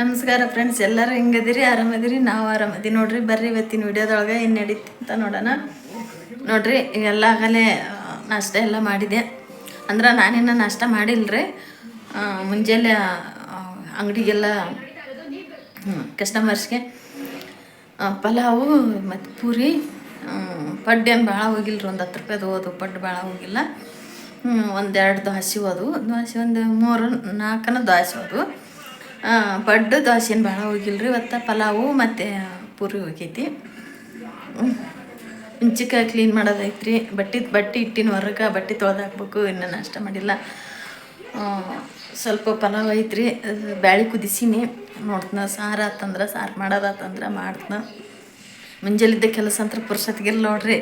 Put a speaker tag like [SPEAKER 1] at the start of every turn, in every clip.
[SPEAKER 1] ನಮಸ್ಕಾರ ಫ್ರೆಂಡ್ಸ್ ಎಲ್ಲರೂ ಹೆಂಗದಿರಿ? ಆರಾಮದಿರಿ? ನಾವು ಆರಾಮದಿ ನೋಡ್ರಿ, ಬರ್ರಿ ಇವತ್ತಿನ ವಿಡಿಯೋದೊಳಗೆ ಏನು ನಡೀತಿ ಅಂತ ನೋಡೋಣ. ನೋಡ್ರಿ ಎಲ್ಲ ಆಗಲೇ ನಾಷ್ಟ ಎಲ್ಲ ಮಾಡಿದೆ. ಅಂದ್ರೆ ನಾನಿನ್ನ ನಾಷ್ಟ ಮಾಡಿಲ್ಲರಿ ಮುಂಜಾನೆ ಅಂಗಡಿಗೆಲ್ಲ ಕಸ್ಟಮರ್ಸ್ಗೆ ಪಲಾವು ಮತ್ತು ಪೂರಿ ಪಡ್ಡು ಏನು ಭಾಳ ಹೋಗಿಲ್ರಿ, ಒಂದು ಹತ್ತು ರೂಪಾಯ್ದು ಹೋದು, ಪಡ್ಡು ಭಾಳ ಹೋಗಿಲ್ಲ. ಒಂದೆರಡು ದ್ವಾಸಿ ಹೋದವು ದ್ವಾಸಿ ಒಂದು ಮೂರು ನಾಲ್ಕನ ದ್ವಾಸಿ ಹೋದವು ಪಡ್ಡು, ದೋಸೆನ ಭಾಳ ಹೋಗಿಲ್ರಿ, ಇವತ್ತು ಪಲಾವು ಮತ್ತು ಪೂರಿ ಹೋಗೈತಿ. ಮುಂಚಿಕ ಕ್ಲೀನ್ ಮಾಡೋದೈತ್ರಿ. ಬಟ್ಟೆ ಬಟ್ಟೆ ಇಟ್ಟಿನ ಹೊರಗೆ ಬಟ್ಟೆ ತೊಳೆದು ಹಾಕ್ಬೇಕು ಇನ್ನೂ ನಾಷ್ಟ ಮಾಡಿಲ್ಲ. ಸ್ವಲ್ಪ ಪಲಾವ್ ಐತ್ರಿ. ಬ್ಯಾಳಿ ಕುದಿಸಿನಿ. ನೋಡ್ತನ, ಸಾರು ಆತಂದ್ರೆ, ಸಾರು ಮಾಡೋದಾತಂದ್ರೆ ಮಾಡ್ತನ. ಮುಂಜಾಲಿದ್ದ ಕೆಲಸ ಅಂತ ಪುರ್ಸತ್ಗಿಲ್ಲ ನೋಡ್ರಿ.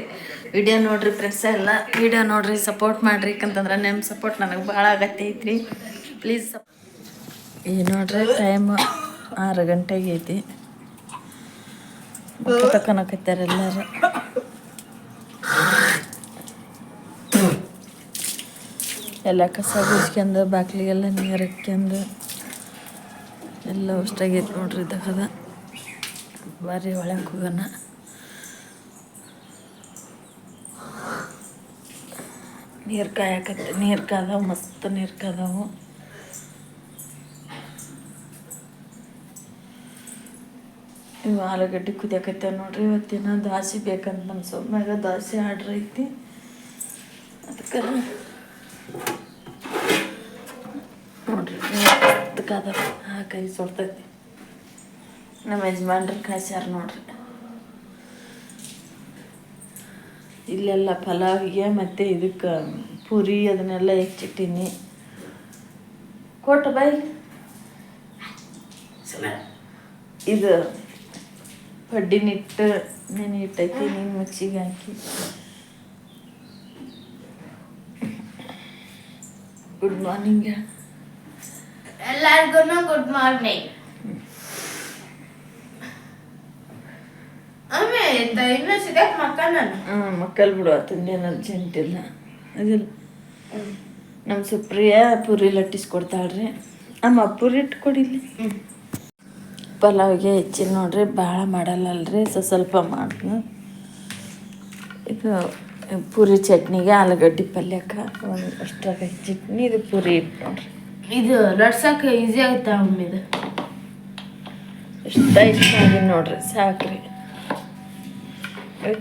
[SPEAKER 1] ವಿಡಿಯೋ ನೋಡ್ರಿ ಫ್ರೆಂಡ್ಸ ಎಲ್ಲ. ವಿಡಿಯೋ ನೋಡ್ರಿ ಸಪೋರ್ಟ್ ಮಾಡ್ರಿ. ಯಾಕಂತಂದ್ರೆ ನಿಮ್ಮ ಸಪೋರ್ಟ್ ನನಗೆ ಭಾಳ ಅಗತ್ಯ ಐತ್ರಿ ಪ್ಲೀಸ್ ಸಪ್ ಈ ನೋಡ್ರಿ ಟೈಮ್ ಆರು ಗಂಟೆಗೆ ಐತಿ. ತಕೊಳಕತ್ತಾರ ಎಲ್ಲರೂ. ಎಲ್ಲ ಕಸ ಗುಜ್ಕೊಂಡು, ಬಾಕ್ಲಿಗೆಲ್ಲ ನೀರು ಹಾಕ್ಯಂದು ಎಲ್ಲ ಅಷ್ಟಾಗೈತೆ ನೋಡ್ರಿ ದಕದ ಬಾರಿ ಒಳಗೆ ಹೋಗೋಣ. ನೀರು ಕಾಯಕತ್ತೆ, ನೀರು ಕಾದವು, ಮಸ್ತ್ ನೀರು ಕಾದವು. ಇವು ಆಲೂಗಡ್ಡೆ ಕುದಿಯಕತ್ತೆ ನೋಡ್ರಿ ಇವತ್ತಿನ ದಾಸಿ ಬೇಕಂತ ನಮ್ಮ ಸೊಮ್ಮ್ಯಾಗ ದಾಸಿ ಆರ್ಡ್ರ್ ಐತಿ. ಅದಕ್ಕೆ ನೋಡ್ರಿ ಅದಕ್ಕಾದ ಆ ಕೈ ಸುಡ್ತೈತಿ. ನಮ್ಮ ಯಜಮಾನ್ರ ಕಾಯ್ಸ್ಯಾರ ನೋಡ್ರಿ. ಇಲ್ಲೆಲ್ಲ ಪಲಾವಿಗೆ ಮತ್ತು ಇದಕ್ಕೆ ಪೂರಿ ಅದನ್ನೆಲ್ಲ ಹೆಚ್ಚಿಟ್ಟೀನಿ. ಕೊಟ್ಟ ಬೈ ಇದು ಪಡ್ಡಿನಿಟ್ಟು ನೆನೆ ಇಟ್ಟೈತಿ ನೀನು ಮಿಕ್ಸಿಗೆ ಹಾಕಿ. ಗುಡ್ ಮಾರ್ನಿಂಗ್
[SPEAKER 2] ಎಲ್ಲರಿಗೂ ಗುಡ್ ಮಾರ್ನಿಂಗ್
[SPEAKER 1] ಮಕ್ಕಳು ಬಿಡು ಅರ್ಜೆಂಟ್ ಇಲ್ಲ. ಅದಿಲ್ಲ. ನಮ್ಮ ಸುಪ್ರಿಯ ಪೂರಿ ಲಟ್ಟಿಸ್ಕೊಡ್ತಾಳ್ರಿ. ಅಮ್ಮ ಪೂರಿ ಇಟ್ಟು ಕೊಡಿಲಿ ಪಲಾವ್ಗೆ ಹೆಚ್ಚಿನ ನೋಡ್ರಿ ಭಾಳ ಮಾಡಲ್ಲಲ್ರಿ ಸೊ ಸ್ವಲ್ಪ ಮಾಡ್ತೀನಿ. ಇದು ಪೂರಿ ಚಟ್ನಿಗೆ ಆಲೂಗಡ್ಡೆ ಪಲ್ಯಕ್ಕೆ ಒಂದು ಅಷ್ಟಾಗ ಚಟ್ನಿ ಇದು ಪೂರಿ ನೋಡ್ರಿ.
[SPEAKER 2] ಇದು ರಡ್ಸಕ್ಕೆ ಈಸಿ ಆಗುತ್ತೆ ಇದು?
[SPEAKER 1] ಇಷ್ಟ ಇಷ್ಟ ಆಗಿ ನೋಡ್ರಿ ಸಾಕ್ರಿ.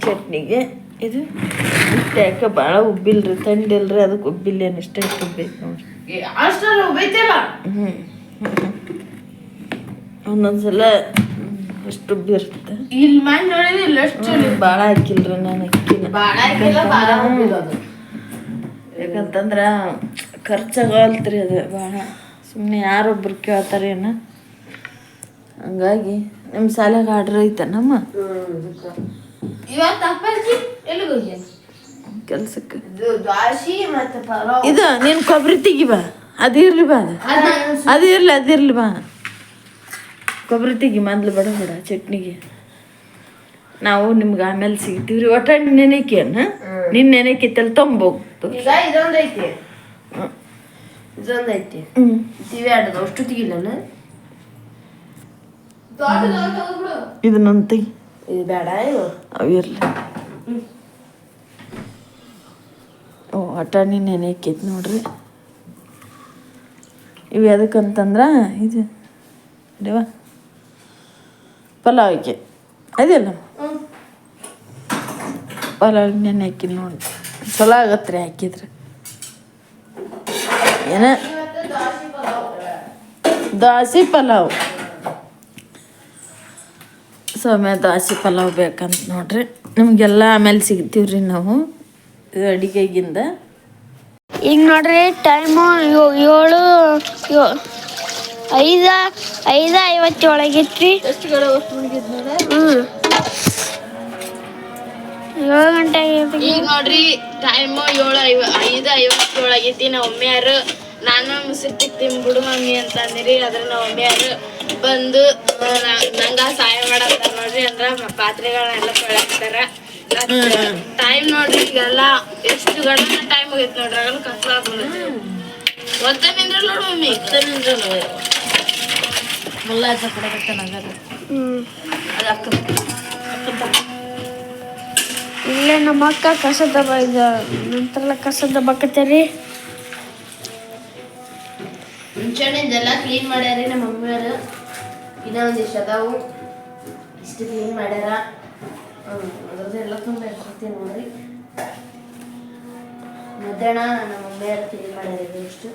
[SPEAKER 1] ಚಟ್ನಿಗೆ ಇದು ಇಷ್ಟ ಯಾಕೆ ಭಾಳ ಉಬ್ಬಿಲ್ರಿ ತಂಡಿಲ್ರಿ ಅದಕ್ಕೆ ಉಬ್ಬಿಲ್ಲ ಏನು ಇಷ್ಟ ಇಷ್ಟು ಉಬ್ಬೇಕು ನೋಡ್ರಿ. ಹ್ಞೂ ಒಂದೊಂದ್ಸಲ ಅಷ್ಟು ಉಬ್ಬಿರುತ್ತೆ
[SPEAKER 2] ಇಲ್ಲಿ ಮಾಡಿ ನೋಡಿದ್ರೆ ಎಷ್ಟು
[SPEAKER 1] ಭಾಳ ಹಾಕಿಲ್ರಿ ನಾನು ಅಕ್ಕಿನ.
[SPEAKER 2] ಭಾಳ ಹಾಕಿಲ್ಲ ಭಾಳ ಉಬ್ಬಿರೋದು.
[SPEAKER 1] ಯಾಕಂತಂದ್ರೆ ಖರ್ಚಾಗಲ್ತ್ರಿ ಅದು ಭಾಳ ಸುಮ್ಮನೆ ಯಾರೊಬ್ರು ಕೇಳ್ತಾರೇನ ಹಂಗಾಗಿ ನಿಮ್ಮ ಶಾಲೆಗೆ ಆರ್ಡ್ರ್ ಐತೆ ನಮ್ಮ ಕೆಲ್ಸಕ್ಕೆ.
[SPEAKER 2] ಇದು
[SPEAKER 1] ನೀನು ಕೊಬ್ಬರಿ ತೆಗಿ ಬಾ. ಅದಿರ್ಲಿ ಬಾ ಅದು. ಅದಿರ್ಲಿ ಇರ್ಲಿ ಅದು ಬಾ. ಕೊಬ್ಬರಿ ತೆಗಿ ಮೊದ್ಲು ಬಡ ಬೇಡ ಚಟ್ನಿಗೆ. ನಾವು ನಿಮ್ಗೆ ಆಮೇಲೆ ಸಿಗ್ತೀವಿ ರೀ ಒಟ್ಟ ನೆನೆಕೆನ ನಿನ್ನ ನೆನೆಕಿತ್ತಲ್ಲಿ ತೊಂಬೋಗ್ತು.
[SPEAKER 2] ಈಗ ಇದೊಂದು ಐತಿ. ಇದೊಂದು ಐತಿ.
[SPEAKER 1] ಹ್ಞೂ
[SPEAKER 2] ಟಿವಿ ಆಡೋದು ಅಷ್ಟು ತೆಗಿಲ್ಲ
[SPEAKER 1] ಇದನ್ನಂತ.
[SPEAKER 2] ಇದು ಬೇಡ ಇವು.
[SPEAKER 1] ಅವು ಇರ್ಲಿ. ಓ ಅಟಾಣಿ ನೆನೆಕೈತಿ ನೋಡ್ರಿ. ಇವು ಎದಕ್ಕಂತಂದ್ರೆ ಇದು ದೇವ ಪಲಾವಿಗೆ ಅದಿಲ್ಲ? ಪಲಾವ್ ನೆನೆ ಹಾಕಿನಿ ನೋಡಿ. ಚಲೋ ಆಗತ್ತೆ ರೀ ಹಾಕಿದ್ರೆ. ಏನ? ದಾಸಿ ಪಲಾವ್. ಸೌಮ್ಯ ದಾಸಿ ಪಲಾವ್ ಬೇಕಂತ ನೋಡ್ರಿ. ನಿಮಗೆಲ್ಲ ಆಮೇಲೆ ಸಿಗ್ತೀವ್ರಿ ನಾವು ಇದು ಅಡಿಗೆಗಿಂದ.
[SPEAKER 3] ಈಗ ನೋಡ್ರಿ ಟೈಮು ಏಳು ಐದ ಐದ ಐವತ್ತೇಳಾಗೈತ್ರಿ
[SPEAKER 1] ನೋಡ
[SPEAKER 3] ಏಳು ಗಂಟೆ
[SPEAKER 2] ಈಗ ನೋಡ್ರಿ ಟೈಮ್ ಏಳು ಐವ ಐದು ಐವತ್ತೇಳು ನಮ್ಮ ಮಮ್ಮಿಯಾರು ಒಮ್ಮೆಯಾರು ನಾನು ಮುಸುರು ತಿಕ್ತೀನಿ ಬಿಡು ಮಮ್ಮಿ ಅಂತ ಅಂದಿರಿ. ಅದ್ರ ನಮ್ಮ ಮಮ್ಮಿಯಾರು ಬಂದು ನಂಗ ಸಹಾಯ ಮಾಡತ್ತ ನೋಡ್ರಿ. ಅಂದ್ರ ಪಾತ್ರೆಗಳನ್ನೆಲ್ಲ ತೊಳಕ್ತಾರ ಟೈಮ್ ನೋಡ್ರಿ ಈಗೆಲ್ಲ ಎಷ್ಟು ಗಂಟೆ ಟೈಮ್ ಹೋಗೈತಿ ನೋಡ್ರಿ. ಆಗಲ್ಲ ಕಷ್ಟ ಆಗ್ಬೋದು ಒತ್ತ ನಿಂದ್ರ ನೋಡು ಮಮ್ಮಿ.
[SPEAKER 1] ನಂಗದು?
[SPEAKER 3] ಹ್ಞೂ
[SPEAKER 1] ಅದು ಅಕ್ಕ
[SPEAKER 3] ಇಲ್ಲೇ ನಮ್ಮ ಅಕ್ಕ ಕಸ ದಬ್ಬ ಇದು ನಂತರ ಕಸ ದಬ್ಬಕತ್ತೀರಿ
[SPEAKER 2] ಮುಂಚೆಲ್ಲ ಕ್ಲೀನ್ ಮಾಡ್ಯಾರಿ ನಮ್ಮ ಮಮ್ಮಿಯವರು ಇನ್ನೂ ಒಂದಿಷ್ಟು ಅದಾವು. ಇಷ್ಟು ಕ್ಲೀನ್ ಮಾಡ್ಯಾರ. ಅದ್ರದ್ದೆಲ್ಲ ತುಂಬ ಇರ್ತೀನಿ ನೋಡ್ರಿ. ಮಧ್ಯಾಹ್ನ ನಮ್ಮ ಮಮ್ಮಿಯವರು ಕ್ಲೀನ್ ಮಾಡ್ಯಾರ ಇದು ಇಷ್ಟು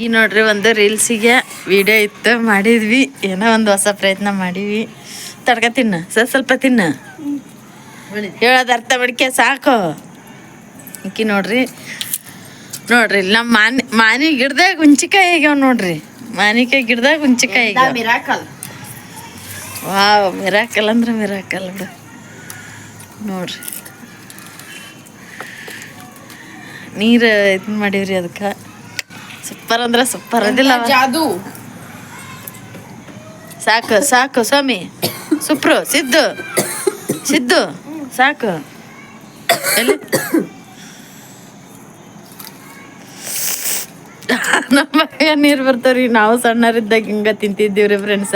[SPEAKER 1] ಈ ನೋಡ್ರಿ ಒಂದು ರೀಲ್ಸಿಗೆ ವಿಡಿಯೋ ಇತ್ತು ಮಾಡಿದ್ವಿ. ಏನೋ ಒಂದು ಹೊಸ ಪ್ರಯತ್ನ ಮಾಡಿವಿ ತಡ್ಕ ತಿನ್ನ ಸ್ವಲ್ಪ ಸ್ವಲ್ಪ ತಿನ್ನ. ಹೇಳೋದು ಅರ್ಥ ಮಾಡ್ಕೆ ಸಾಕು. ಅಕ್ಕಿ ನೋಡ್ರಿ ನೋಡ್ರಿ ಇಲ್ಲಿ ನಮ್ಮ ಮಾನಿ ಮಾನಿ ಗಿಡದಾಗ ಹುಂಚಿಕಾಯಿ ಆಗ್ಯಾವ ನೋಡ್ರಿ. ಮಾನಿಕಾಯಿ ಗಿಡದಾಗ ಹುಂಚಿಕಾಯಿ ಆಗ್ಯಾವ.
[SPEAKER 2] ಮಿರಾಕಲ್
[SPEAKER 1] ವಾವ್ ಮಿರಾಕಲ್ ಅಂದ್ರೆ ಮಿರಾಕಲ್ ಬಿಡು. ನೋಡ್ರಿ. ನೀರು ಇದನ್ ಮಾಡೀವ್ರಿ ಅದಕ್ಕೆ. ಸೂಪರ್ ಅಂದ್ರೆ ಸೂಪರ್ ಅದಿಲ್ಲ
[SPEAKER 2] ಜಾದು.
[SPEAKER 1] ಸಾಕು ಸಾಕು ಸ್ವಾಮಿ. ಸುಪ್ರ ಸಿದ್ದು. ಸಿದ್ದು ಸಾಕು. ಎಲ್ಲಿ? ನಮ್ಮ ನೀರು ಬರ್ತಾವ್ರಿ. ನಾವು ಸಣ್ಣರಿದ್ದಾಗ ಹಿಂಗ ತಿಂತಿದ್ದೀವ್ರಿ ಫ್ರೆಂಡ್ಸ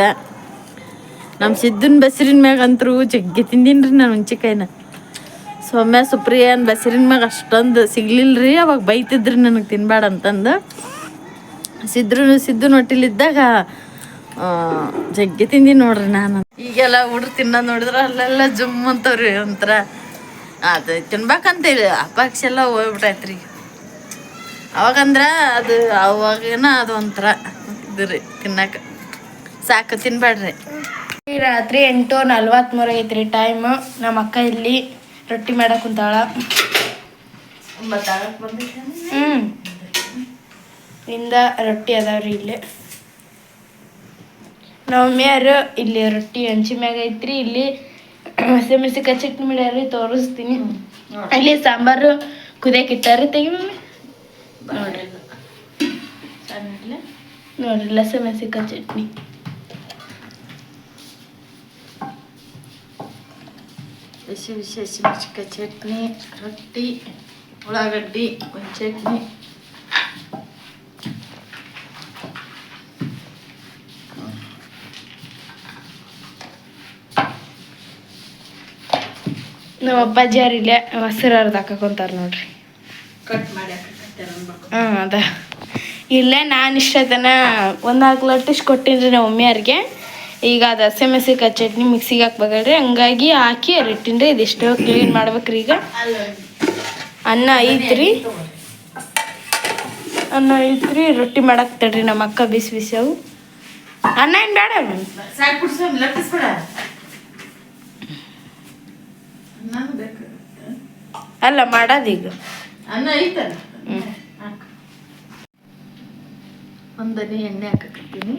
[SPEAKER 1] ನಮ್ಮ ಸಿದ್ದನ ಬಸ್ರಿನ ಮ್ಯಾಗ ಅಂತರೂ ಜಗ್ಗಿ ತಿಂದೀನ್ರಿ ನಾನು ಹುಂಚಿಕಾಯಿನ ಸೌಮ್ಯ ಸುಪ್ರಿಯನ್ ಬಸರಿನ ಮ್ಯಾಗ ಅಷ್ಟೊಂದು ರೀ ಅವಾಗ ಬೈತಿದ್ರಿ ನನಗೆ ತಿನ್ಬೇಡ ಅಂತಂದು. ಸಿದ್ರು, ಸಿದ್ದು ನೊಟ್ಟಿಲಿದ್ದಾಗ ಜಗ್ಗಿ ತಿಂದಿ ನೋಡ್ರಿ ನಾನು. ಈಗೆಲ್ಲ ಹುಡ್ರು ತಿನ್ನೋದು ನೋಡಿದ್ರೆ ಅಲ್ಲೆಲ್ಲ ಜುಮ್ ಅಂತವ್ರಿ ಒಂಥರ. ಅದು ತಿನ್ಬೇಕಂತ ಅಪಾಕ್ಷ ಎಲ್ಲ ಹೋಗ್ಬಿಟ್ಟೈತ್ರಿ ಅವಾಗಂದ್ರೆ ಅದು, ಅವಾಗೇನ ಅದು ಒಂಥರ ಇದು ರೀ ತಿನ್ನಕ. ಸಾಕು ತಿನ್ಬೇಡ್ರಿ
[SPEAKER 2] ರಾತ್ರಿ ಎಂಟು ನಲ್ವತ್ಮೂರು ಐತ್ರಿ ಟೈಮು ನಮ್ಮ ಅಕ್ಕ ಇಲ್ಲಿ ರೊಟ್ಟಿ ಮಾಡಕ್ಕೆ ಕುಂತಾಳ. ಹ್ಞೂ ಇಂದ ರೊಟ್ಟಿ ಅದಾವ್ರಿ ಇಲ್ಲಿ. ಮಮ್ಮಿಯರು ಇಲ್ಲಿ ರೊಟ್ಟಿ ಹಂಚಿ ಮ್ಯಾಗ ಐತ್ರಿ ಇಲ್ಲಿ ಹಸಿ ಹಸಿಮೆಣಸಿಕಾಯಿ ಚಟ್ನಿ ಮಾಡ್ಯಾರಿ ತೋರಿಸ್ತೀನಿ. ಇಲ್ಲಿ ಸಾಂಬಾರು ಕುದಿಯಕ್ಕೆ ಇಟ್ಟಾರಿ ತೆಗಿ ಮಮ್ಮಿ ನೋಡ್ರಿ ನೋಡ್ರಿ ಹಸಿಮೆಣಸಿಕಾಯಿ ಚಟ್ನಿ.
[SPEAKER 1] ಬಿಸಿ ಬಿಸಿ ಹಸಿಮೆಣ್ಸಿಕಾಯಿ ಚಟ್ನಿ ರೊಟ್ಟಿ ಉಳ್ಳಾಗಡ್ಡಿ ಒಂದು ಚಟ್ನಿ.
[SPEAKER 2] ನಮ್ಮ ಅಪ್ಪಾಜಿ ಯಾರು ಇಲ್ಲೇ ಹಸಿರು ಅರ್ಧ ಹಾಕೊಂತಾರ ನೋಡ್ರಿ.
[SPEAKER 1] ಕಟ್ ಮಾಡಿ
[SPEAKER 2] ಹಾಂ ಅದ. ಇಲ್ಲೇ ನಾನು ಇಷ್ಟತನ ಒಂದು ನಾಲ್ಕು ಲಟ್ಟಿಸ್ ರೀ ನಮ್ಮ ಮಮ್ಮಿಯವ್ರಿಗೆ ಈಗ ಅದು ಹಸಿ ಮೆಣಸಿನ್ಕಾಯಿ ಚಟ್ನಿ ಮಿಕ್ಸಿಗೆ ಹಾಕ್ಬೇಕಲ್ರಿ ಹಂಗಾಗಿ ಹಾಕಿ ಇಟ್ಟಿನ್ರಿ ಇದಿಷ್ಟು ಕ್ಲೀನ್ ಮಾಡ್ಬೇಕ್ರಿ ಈಗ. ಅನ್ನ ಐತ್ರಿ. ಅನ್ನ ಐತ್ರಿ ರೊಟ್ಟಿ ಮಾಡಕ್ ತಡ್ರಿ ನಮ್ಮ ಅಕ್ಕ ಬಿಸಿ ಬಿಸಿ ಅವು. ಅನ್ನ ಏನು ಬೇಡ ಅಲ್ಲ ಮಾಡೋದೀಗ.
[SPEAKER 1] ಅನ್ನ ಐತಲ್ಲ? ಒಂದನೇ ಎಣ್ಣೆ ಹಾಕಕತ್ತೀನಿ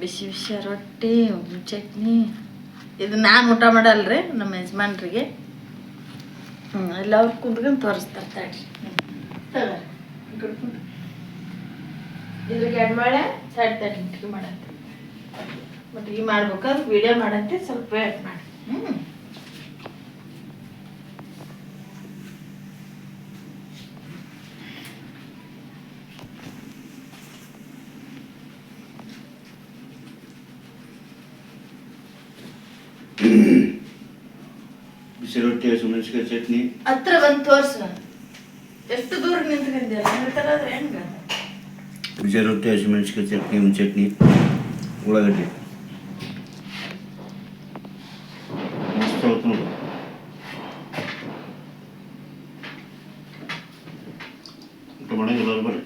[SPEAKER 1] ಬಿಸಿ ಬಿಸಿ ರೊಟ್ಟಿ ಚಟ್ನಿ. ಇದು ನಾನು ಊಟ ಮಾಡಲ್ರಿ ನಮ್ಮ ಯಜಮಾನ್ರಿಗೆ. ಹ್ಞೂ ಎಲ್ಲ ಅವ್ರು ಕುಂತ್ಕೊಂಡು ತೋರಿಸ್ತಾರೆ ತಡ್ರಿ. ಇದ್ರಿಗೆ ಎಡ್ ಮಾಡೆ ಸೈಡ್ ತಡ್ರಿ ಮಾಡತ್ತೆ ಮತ್ತೆ ಈ ಮಾಡ್ಬೇಕಾದ್ರೆ ವಿಡಿಯೋ ಮಾಡತ್ತೆ ಸ್ವಲ್ಪ ವೇಟ್ ಮಾಡಿ. ಹ್ಞೂ
[SPEAKER 4] ಬಿಸಿ ರೊಟ್ಟಿ ಹಸಿಮೆಣಸಿಕಾಯಿ ಚಟ್ನಿ.
[SPEAKER 1] ಹತ್ರ ಬಂದು ತೋರ್ಸು ಎಷ್ಟು ದೂರ ನಿಂತ್ಕೊಂಡಿಲ್ಲ ಹೇಳ್ತಾರ ಹೆಂಗ?
[SPEAKER 4] ಬಿಸಿ ರೊಟ್ಟಿ ಹಸಿಮೆಣಸಿಕಾಯಿ ಚಟ್ನಿ ಒಂದು ಚಟ್ನಿ ಉಳ್ಳಾಗಡ್ಡಿ. ಮಸ್ತ್ ಆಗುತ್ತೆ ನೋಡು ಊಟ ಮಾಡಂಗಿಲ್ಲ ಅವ್ರು ಬರ್ರಿ.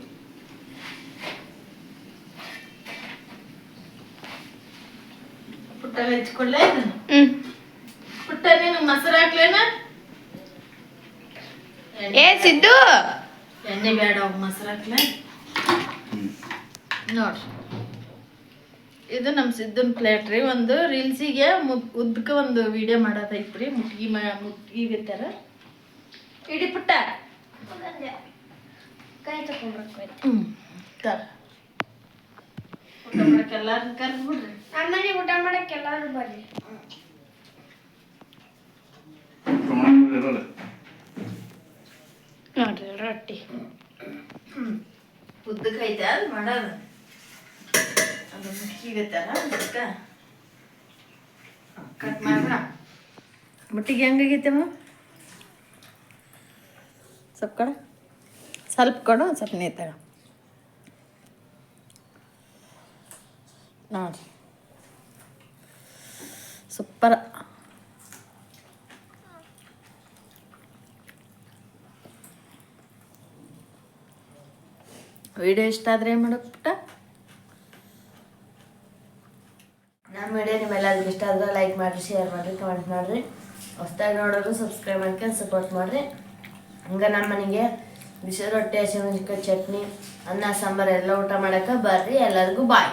[SPEAKER 1] ಪುಟ್ಟ ಹಚ್ಕೊಳ್ಳೆ ಇದನ್ನ
[SPEAKER 2] ಹ್ಞೂ
[SPEAKER 1] ಪುಟ್ಟ ನೀನು ಮೊಸರು ಹಾಕ್ಲೇನ
[SPEAKER 2] ಏ ಸಿದ್ದು
[SPEAKER 1] ಎಣ್ಣೆ ಬೇಡ ಅವ್ ಮೊಸರು ಹಾಕ್ಲೆ. ನೋಡ್ರಿ. ಇದು ನಮ್ಮ ಸಿದ್ದನ್ ಪ್ಲೇಟ್ ರೀ ಒಂದು ರೀಲ್ಸಿಗೆ ಮುದ್ ಉದ್ದಕ್ಕೆ ಒಂದು ವಿಡಿಯೋ ಮಾಡೋದೈತ್ರಿ ಮುಟ್ಗಿ ಮಾ ಮುಟ್ಗಿ ಬಿತ್ತಾರ. ಇಡಿ ಪುಟ್ಟ. ಹ್ಞೂ ತರ. ಊಟ ಮಾಡಕ್ಕೆ ಎಲ್ಲಾರನ್ನ ಕರ್ದ್ಬಿಡ್ರಿ
[SPEAKER 3] ನಮ್ಮನೆ ಊಟ ಮಾಡಕ್ಕೆ ಎಲ್ಲರೂ. ಬರ್ರಿ
[SPEAKER 2] ನೋಡ್ರಿ ರೊಟ್ಟಿ.
[SPEAKER 1] ಉದ್ದಕ್ಕೆ ಐತೆ ಅದು ಮಾಡೋದು. ಅದು ಮುಟ್ಕಿಗತ್ತಲ್ಲ ಅದಕ್ಕೆ. ಕಟ್ ಮಾಡೋಣ ಮುಟ್ಟಿಗೆ ಹೆಂಗಾಗೈತಮ್ಮ ಸ್ವಲ್ಪ ಕೊಡು. ಸ್ವಲ್ಪ ಕೊಡು ಸ್ವಲ್ಪ ನೇತಾಗ ನೋಡ್ರಿ ಸೂಪರ್. ವಿಡಿಯೋ ಇಷ್ಟ ಆದರೆ ಏನು ಮಾಡೋಕೆ ಪುಟ್ಟ
[SPEAKER 5] ನಮ್ಮ ವಿಡಿಯೋ ನಿಮ್ಮೆಲ್ಲರಿಗೂ ಇಷ್ಟ ಆದ್ರೆ ಲೈಕ್ ಮಾಡಿರಿ ಶೇರ್ ಮಾಡಿರಿ ಕಮೆಂಟ್ ಮಾಡಿರಿ. ಹೊಸ್ದಾಗಿ ನೋಡೋರು ಸಬ್ಸ್ಕ್ರೈಬ್ ಮಾಡ್ಕೊಂಡು ಸಪೋರ್ಟ್ ಮಾಡಿರಿ. ಹಂಗೆ ನಮ್ಮ ಮನೆಗೆ ಬಿಸಿ ರೊಟ್ಟಿ ಹಸಿಮೆಣಸಿನ್ಕಾಯಿ ಚಟ್ನಿ ಅನ್ನ ಸಾಂಬಾರು ಎಲ್ಲ ಊಟ ಮಾಡಕ್ಕೆ ಬರ್ರಿ ಎಲ್ಲರಿಗೂ ಬಾಯ್